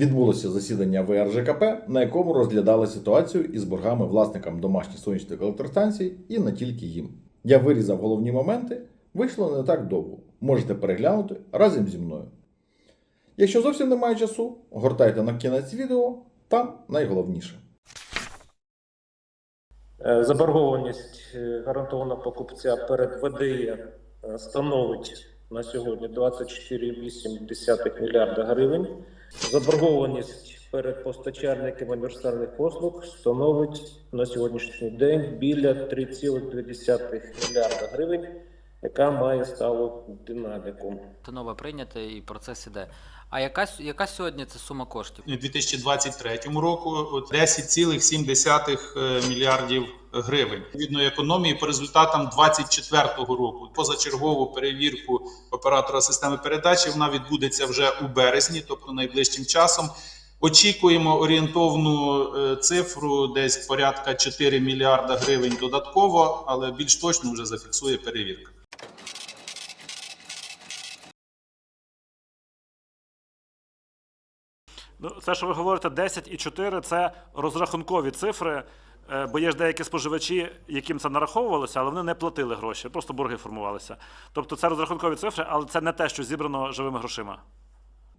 Відбулося засідання ВРЖКП, на якому розглядали ситуацію із боргами власникам домашніх сонячних електростанцій і не тільки їм. Я вирізав головні моменти, вийшло не так довго. Можете переглянути разом зі мною. Якщо зовсім немає часу, гортайте на кінець відео, там найголовніше. Е, Заборгованість е, гарантована покупця перед ВДЕ е, становить на сьогодні 24,8 мільярда гривень. Заборгованість перед постачальниками універсальних послуг становить на сьогоднішній день біля 3,2 мільярда гривень, яка має сталу динаміку. нова прийнята і процес іде. А яка, яка сьогодні це сума коштів? у 2023 року от 10,7 мільярдів гривень. Відповідно економії по результатам 2024 року. Позачергову перевірку оператора системи передачі вона відбудеться вже у березні, тобто найближчим часом. Очікуємо орієнтовну е, цифру десь порядка 4 мільярда гривень додатково, але більш точно вже зафіксує перевірка. Ну, це, що ви говорите, 10 і 4 – це розрахункові цифри, е, бо є ж деякі споживачі, яким це нараховувалося, але вони не платили гроші, просто борги формувалися. Тобто це розрахункові цифри, але це не те, що зібрано живими грошима.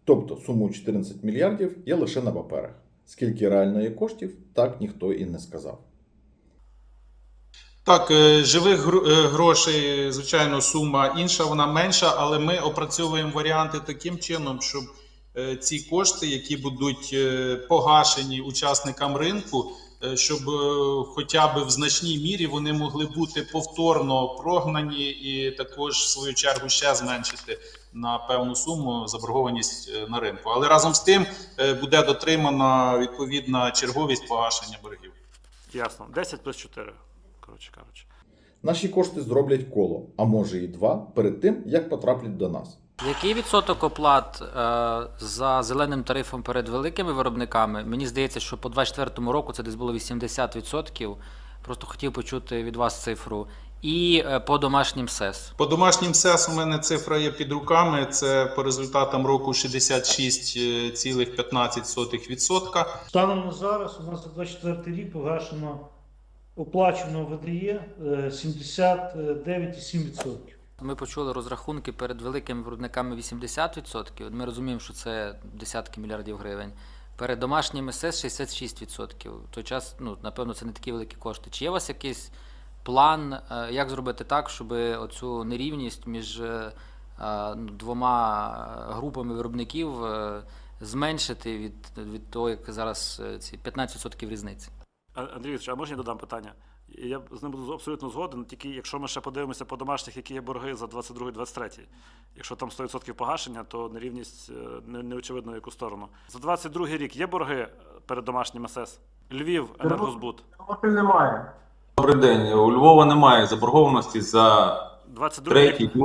Тобто суму 14 мільярдів є лише на паперах. Скільки реально є коштів, так ніхто і не сказав. Так, е, живих е, грошей, звичайно, сума інша, вона менша, але ми опрацьовуємо варіанти таким чином, щоб ці кошти, які будуть е, погашені учасникам ринку, е, щоб е, хоча б в значній мірі вони могли бути повторно прогнані і також в свою чергу ще зменшити на певну суму заборгованість е, на ринку. Але разом з тим е, буде дотримана відповідна черговість погашення боргів. Ясно. 10 плюс 4, коротше кажучи. Наші кошти зроблять коло, а може і два, перед тим, як потраплять до нас. Який відсоток оплат е, за зеленим тарифом перед великими виробниками? Мені здається, що по 2024 року це десь було 80%. Просто хотів почути від вас цифру. І е, по домашнім СЕС. По домашнім СЕС у мене цифра є під руками. Це по результатам року 66,15%. Станом на зараз у нас за 24 рік погашено оплачено ВДЄ е, 79,7%. Ми почули розрахунки перед великими виробниками 80%. Ми розуміємо, що це десятки мільярдів гривень. Перед домашніми СЕС 66%. В той час, ну, напевно, це не такі великі кошти. Чи є у вас якийсь план, е, як зробити так, щоб оцю нерівність між е, е, двома групами виробників зменшити від, від того, як зараз ці 15% різниці? Андрій Вікторович, а можна я додам питання? Я з ним буду абсолютно згоден, тільки якщо ми ще подивимося по домашніх, які є борги за 22-23. Якщо там 100% погашення, то нерівність е, не, не очевидно в яку сторону. За 22 рік є борги перед домашнім СС? Львів, енергозбут. немає. Добрий день. У Львова немає заборгованості за 22 третій рік.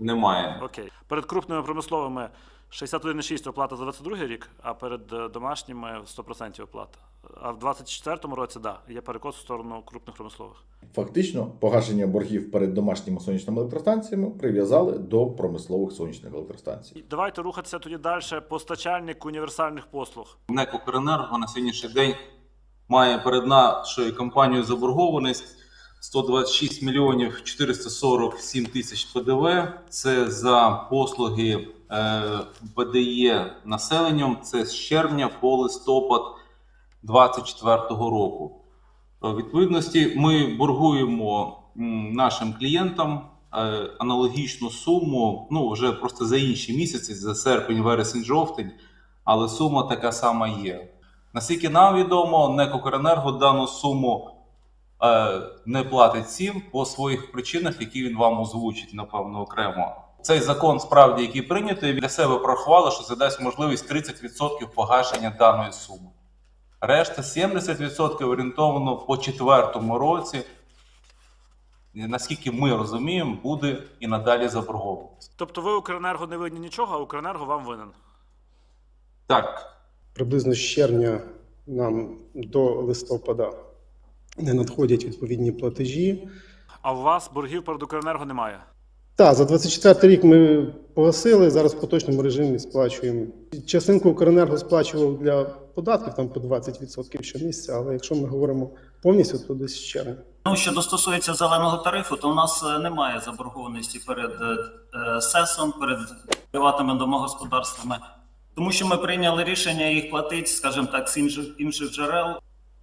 Немає. Окей. Перед крупними промисловими 61,6 оплата за 22 рік, а перед е, домашніми 100% оплата. А в 24 році, да, є перекос в сторону крупних промислових. Фактично, погашення боргів перед домашніми сонячними електростанціями прив'язали до промислових сонячних електростанцій. І Давайте рухатися тоді далі. Постачальник універсальних послуг. НЕК «Укренерго» на сьогоднішній день має перед нашою компанією заборгованість 126 мільйонів 447 тисяч ПДВ. Це за послуги е, ПДЄ населенням. Це з червня по листопад 2024 року. В відповідності ми боргуємо нашим клієнтам е, аналогічну суму, ну вже просто за інші місяці, за серпень, вересень, жовтень, але сума така сама є. Наскільки нам відомо, НЕК дану суму е, не платить сім по своїх причинах, які він вам озвучить, напевно, окремо. Цей закон, справді, який прийнятий, для себе порахували, що це дасть можливість 30% погашення даної суми. Решта 70% орієнтовано по четвертому році. Наскільки ми розуміємо, буде і надалі заборгованість. Тобто ви Укренерго не винні нічого, а Укренерго вам винен. Так, Приблизно з червня нам до листопада не надходять відповідні платежі. А у вас боргів перед Укренерго немає. Так, за 24 рік ми погасили, зараз в поточному режимі сплачуємо. Частинку Укренерго сплачував для податків там по 20% щомісяця, але якщо ми говоримо повністю, то десь з червня. Ну, що стосується зеленого тарифу, то у нас е, немає заборгованості перед е, е, СЕСом, перед приватними домогосподарствами, тому що ми прийняли рішення їх платити, скажімо так, з інших, інших джерел.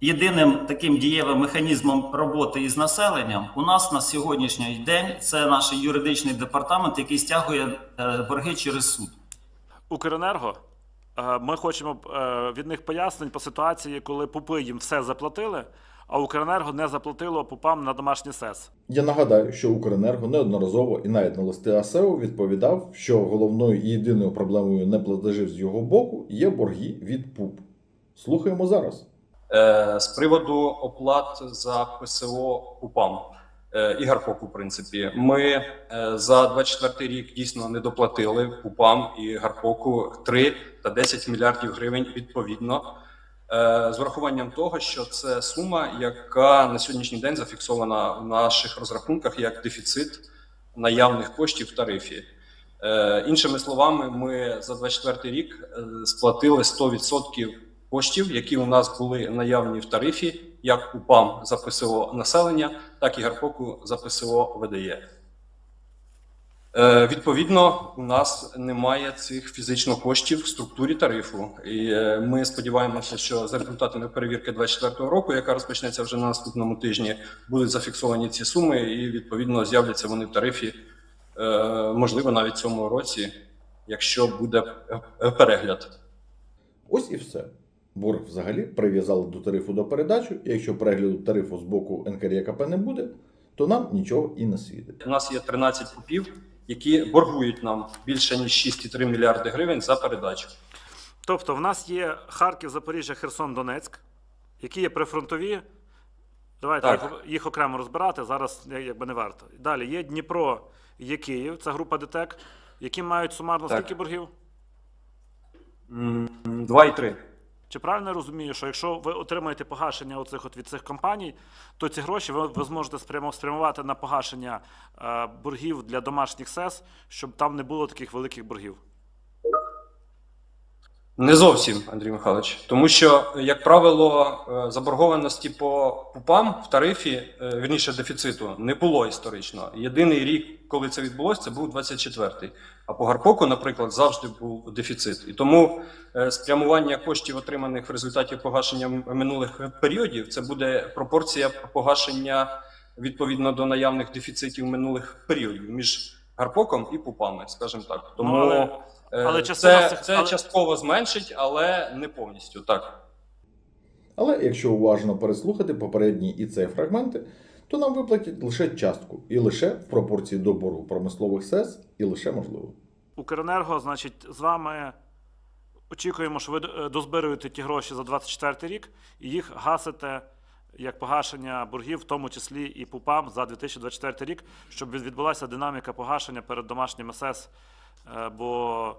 Єдиним таким дієвим механізмом роботи із населенням у нас на сьогоднішній день це наш юридичний департамент, який стягує е, борги через суд. Укренерго. е, Ми хочемо е, від них пояснень по ситуації, коли ПУПи їм все заплатили, а Укренерго не заплатило ПУПам на домашній СЕС. Я нагадаю, що Укренерго неодноразово і навіть на листи АСЕО відповідав, що головною і єдиною проблемою неплатежів з його боку є борги від ПУП. Слухаємо зараз. Е, З приводу оплат за ПСО УПАМ е, і Гарпоку, в принципі, ми е, за 24 рік дійсно не доплатили УПАМ і Гарпоку 3 та 10 мільярдів гривень відповідно. З врахуванням того, що це сума, яка на сьогоднішній день зафіксована в наших розрахунках як дефіцит наявних коштів в тарифі. Іншими словами, ми за 24 рік сплатили 100% коштів, які у нас були наявні в тарифі, як УПАМ за ПСО населення, так і Гарпоку за ПСО ВДЄ. Е, відповідно, у нас немає цих фізично коштів в структурі тарифу. І е, ми сподіваємося, що за результатами перевірки 2024 року, яка розпочнеться вже на наступному тижні, будуть зафіксовані ці суми, і відповідно з'являться вони в тарифі, е, можливо, навіть в цьому році, якщо буде перегляд. Ось і все. Борг взагалі прив'язали до тарифу до передачі, якщо перегляду тарифу з боку НКРЄКП не буде, то нам нічого і не світить. У нас є 13 купів, які боргують нам більше ніж 6,3 мільярди гривень за передачу. Тобто, в нас є Харків, Запоріжжя, Херсон, Донецьк, які є прифронтові. Давайте Так. їх, окремо розбирати. Зараз якби не варто. Далі є Дніпро, є Київ, це група ДТЕК, які мають сумарно Так. скільки боргів? М, 2,3. Чи правильно я розумію, що якщо ви отримаєте погашення оцих от від цих компаній, то ці гроші ви, ви зможете спрямувати на погашення е, боргів для домашніх СЕС, щоб там не було таких великих боргів? Не зовсім, Андрій Михайлович. Тому що, як правило, е, заборгованості по ПУПам в тарифі, е, вірніше дефіциту, не було історично. Єдиний рік, коли це відбулося, це був 24-й. А по Гарпоку, наприклад, завжди був дефіцит. І тому е, спрямування коштів, отриманих в результаті погашення минулих періодів, це буде пропорція погашення відповідно до наявних дефіцитів минулих періодів між Гарпоком і ПУПами, скажімо так. Тому Ну, але- Е, частина це, цих- це але- частково зменшить, але не повністю. Так. Але якщо уважно переслухати попередні і цей фрагменти, то нам виплатять лише частку, і лише в пропорції до боргу промислових СЕС, і лише можливо. Укренерго, значить, з вами очікуємо, що ви е, дозбируєте ті гроші за 24 рік і їх гасите як погашення боргів, в тому числі і ПУПАМ за 2024 рік, щоб відбулася динаміка погашення перед домашнім СС. Е, Бо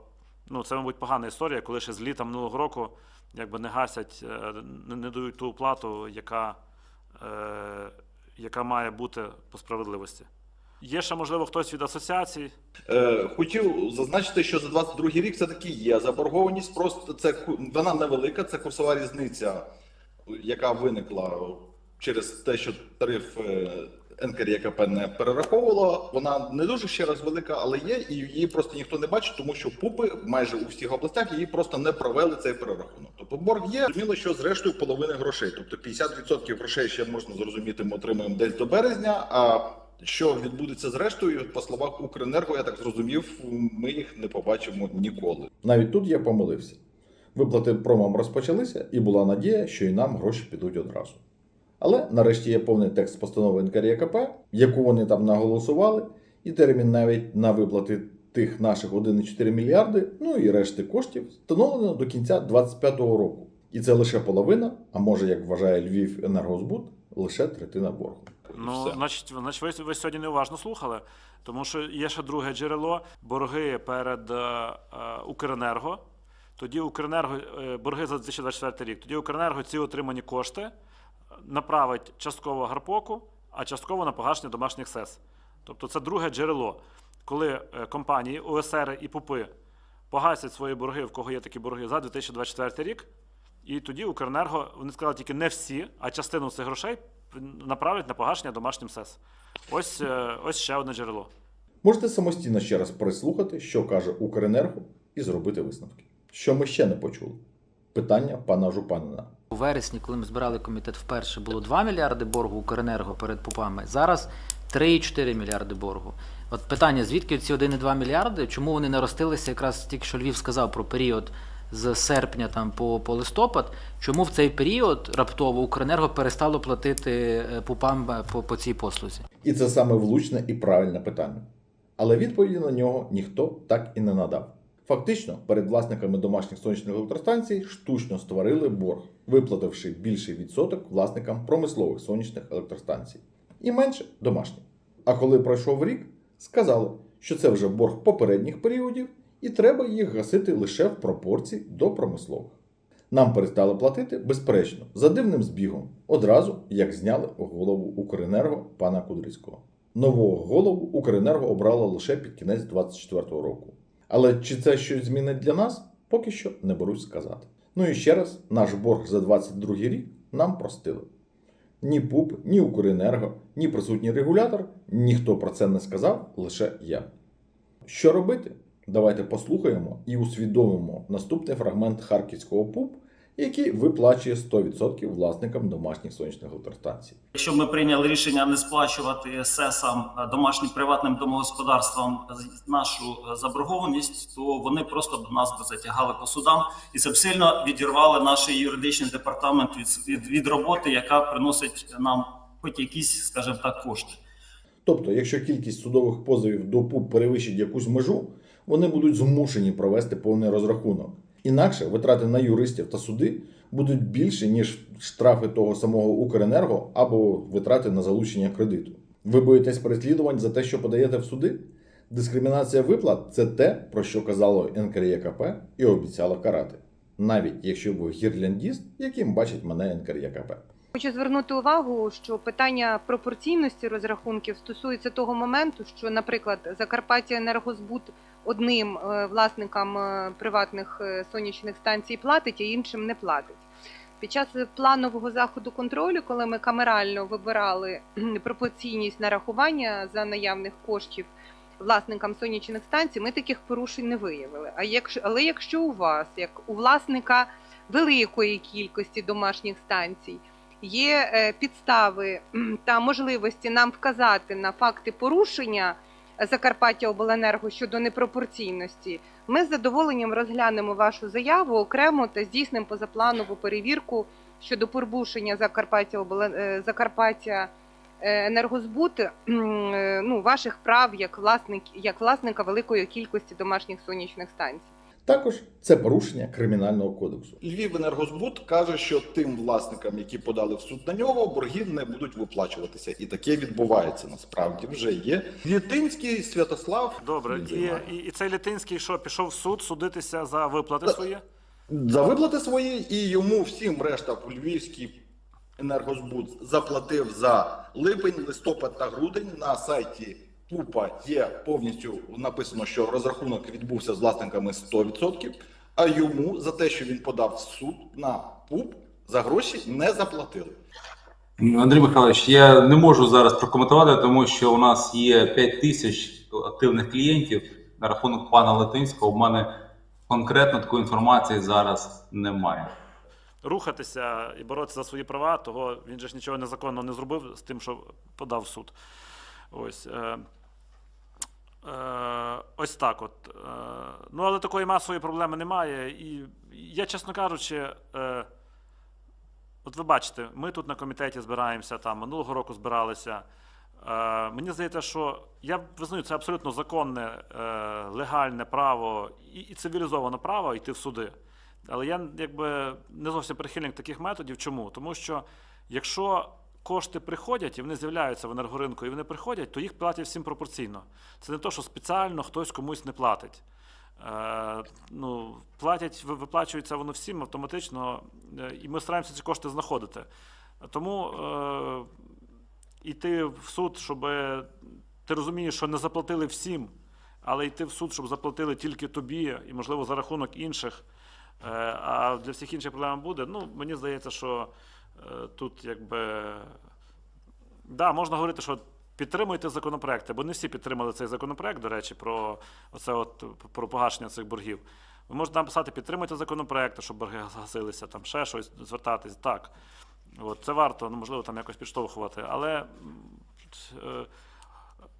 ну, це, мабуть, погана історія, коли ще з літа минулого року якби не гасять, е, не, дають ту оплату, яка, е, яка має бути по справедливості. Є ще, можливо, хтось від асоціацій. Е, Хотів зазначити, що за 22 рік все таки є заборгованість. Просто це вона невелика, це курсова різниця, яка виникла через те, що тариф е, НКРЄКП не перераховувало. Вона не дуже ще раз велика, але є, і її просто ніхто не бачить, тому що ПУПи майже у всіх областях її просто не провели цей перерахунок. Тобто борг є. Зрозуміло, що зрештою половини грошей. Тобто 50% грошей ще можна зрозуміти, ми отримаємо десь до березня. А що відбудеться зрештою, по словах Укренерго, я так зрозумів, ми їх не побачимо ніколи. Навіть тут я помилився. Виплати промам розпочалися, і була надія, що і нам гроші підуть одразу. Але нарешті є повний текст постанови НКРЄКП, яку вони там наголосували, і термін навіть на виплати тих наших 1,4 мільярди, ну і решти коштів, встановлено до кінця 2025 року. І це лише половина, а може, як вважає Львів енергозбут, лише третина боргу. Ну, Все. значить, значить, ви, ви сьогодні неуважно слухали, тому що є ще друге джерело борги перед е, е, Укренерго. Тоді Укренерго е, борги за 2024 рік. Тоді Укренерго ці отримані кошти направить частково гарпоку, а частково на погашення домашніх СЕС. Тобто це друге джерело. коли е, компанії, ОСР і ПУПи погасять свої борги, в кого є такі борги, за 2024 рік, і тоді Укренерго, вони сказали тільки не всі, а частину цих грошей направлять на погашення домашнім СЕС. Ось, е, ось ще одне джерело. Можете самостійно ще раз переслухати, що каже Укренерго, і зробити висновки. Що ми ще не почули? Питання пана Жупанина. У вересні, коли ми збирали комітет вперше, було 2 мільярди боргу Укренерго перед ПУПами. Зараз 3,4 мільярди боргу. От питання: звідки ці 1,2 мільярди? Чому вони не ростилися? Якраз тільки що Львів сказав про період з серпня там по, по листопад. Чому в цей період раптово Укренерго перестало платити е, ПУПам е, по, по цій послузі? І це саме влучне і правильне питання. Але відповіді на нього ніхто так і не надав. Фактично, перед власниками домашніх сонячних електростанцій штучно створили борг, виплативши більший відсоток власникам промислових сонячних електростанцій і менше домашніх. А коли пройшов рік, сказали, що це вже борг попередніх періодів, і треба їх гасити лише в пропорції до промислових. Нам перестали платити, безперечно, за дивним збігом, одразу як зняли голову Укренерго пана Кудрицького. Нового голову Укренерго обрало лише під кінець 2024 року. Але чи це щось змінить для нас, поки що не берусь сказати. Ну і ще раз, наш борг за 22 рік нам простили. Ні ПУП, ні Укренерго, ні присутній регулятор, ніхто про це не сказав, лише я. Що робити? Давайте послухаємо і усвідомимо наступний фрагмент харківського ПУП, який виплачує 100% власникам домашніх сонячних електростанцій. Якщо ми прийняли рішення не сплачувати СЕСам е, домашнім приватним домогосподарствам нашу е, заборгованість, то вони просто до нас би затягали по судам, і це б сильно відірвали наш юридичний департамент від, від, від роботи, яка приносить нам хоч якісь, скажімо так, кошти. Тобто, якщо кількість судових позовів до ПУП перевищить якусь межу, вони будуть змушені провести повний розрахунок. Інакше витрати на юристів та суди будуть більші, ніж штрафи того самого Укренерго або витрати на залучення кредиту. Ви боїтесь переслідувань за те, що подаєте в суди? Дискримінація виплат це те, про що казало НКРЄКП і обіцяло карати, навіть якщо ви гірляндіст, яким бачить мене НКРЄКП. Хочу звернути увагу, що питання пропорційності розрахунків стосується того моменту, що, наприклад, Закарпаття Енергозбут одним е, власникам е, приватних е, сонячних станцій платить, а іншим не платить. Під час планового заходу контролю, коли ми камерально вибирали пропорційність нарахування за наявних коштів власникам сонячних станцій, ми таких порушень не виявили. А якщо але якщо у вас, як у власника великої кількості домашніх станцій, є підстави та можливості нам вказати на факти порушення Закарпаття Обленерго щодо непропорційності, ми з задоволенням розглянемо вашу заяву окремо та здійснимо позапланову перевірку щодо порушення Закарпаття е, Закарпаття е, Енергозбут е, ну, ваших прав як власник як власника великої кількості домашніх сонячних станцій. Також це порушення кримінального кодексу. Львів енергозбут каже, що тим власникам, які подали в суд на нього, борги не будуть виплачуватися. І таке відбувається насправді вже є. Літинський Святослав Добре, і, і, і цей Літинський що, пішов в суд судитися за виплати Та- свої? за виплати свої, і йому всім решта в Львівський енергозбут заплатив за липень, листопад та грудень на сайті. ПУПа є повністю написано, що розрахунок відбувся з власниками 100%, а йому за те, що він подав в суд на ПУП, за гроші не заплатили. Андрій Михайлович, я не можу зараз прокоментувати, тому що у нас є 5 тисяч активних клієнтів на рахунок пана Латинського. У мене конкретно такої інформації зараз немає. Рухатися і боротися за свої права, того він же ж нічого незаконного не зробив з тим, що подав в суд. Ось. Е, ось так от. Е, ну, але такої масової проблеми немає. І я, чесно кажучи, е, от ви бачите, ми тут на комітеті збираємося, там минулого року збиралися. Мені здається, що я визнаю, це абсолютно законне, легальне право і цивілізоване право йти в суди. Але я якби не зовсім прихильник таких методів. Чому? Тому що якщо кошти приходять і вони з'являються в енергоринку, і вони приходять, то їх платять всім пропорційно. Це не то, що спеціально хтось комусь не платить. Е, ну, платять, виплачується воно всім автоматично, е, і ми стараємося ці кошти знаходити. Тому е, йти в суд, щоб ти розумієш, що не заплатили всім, але йти в суд, щоб заплатили тільки тобі і, можливо, за рахунок інших, е, а для всіх інших проблем буде. Ну, мені здається, що е, тут якби. Да, можна говорити, що підтримуйте законопроекти, бо не всі підтримали цей законопроект, до речі, про оце от про погашення цих боргів. Ви можете написати підтримуйте законопроекти, щоб борги гасилися, там ще щось звертатись. Так. От, це варто, ну, можливо, там якось підштовхувати. Але е,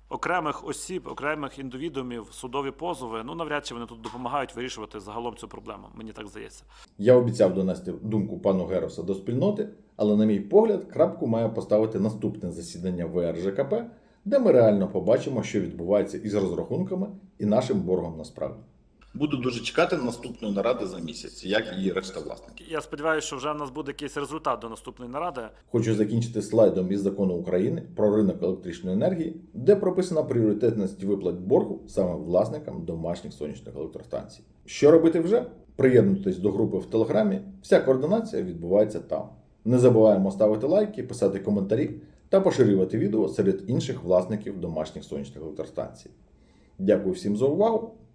окремих осіб, окремих індивідумів, судові позови, ну навряд чи вони тут допомагають вирішувати загалом цю проблему. Мені так здається. Я обіцяв донести думку пану Героса до спільноти, але, на мій погляд, крапку має поставити наступне засідання ВРЖКП, де ми реально побачимо, що відбувається із розрахунками і нашим боргом насправді. Буду дуже чекати наступної наради за місяць, як і решта власників. Я сподіваюся, що вже в нас буде якийсь результат до наступної наради. Хочу закінчити слайдом із закону України про ринок електричної енергії, де прописана пріоритетність виплат боргу саме власникам домашніх сонячних електростанцій. Що робити вже? Приєднуйтесь до групи в Телеграмі. Вся координація відбувається там. Не забуваємо ставити лайки, писати коментарі та поширювати відео серед інших власників домашніх сонячних електростанцій. Дякую всім за увагу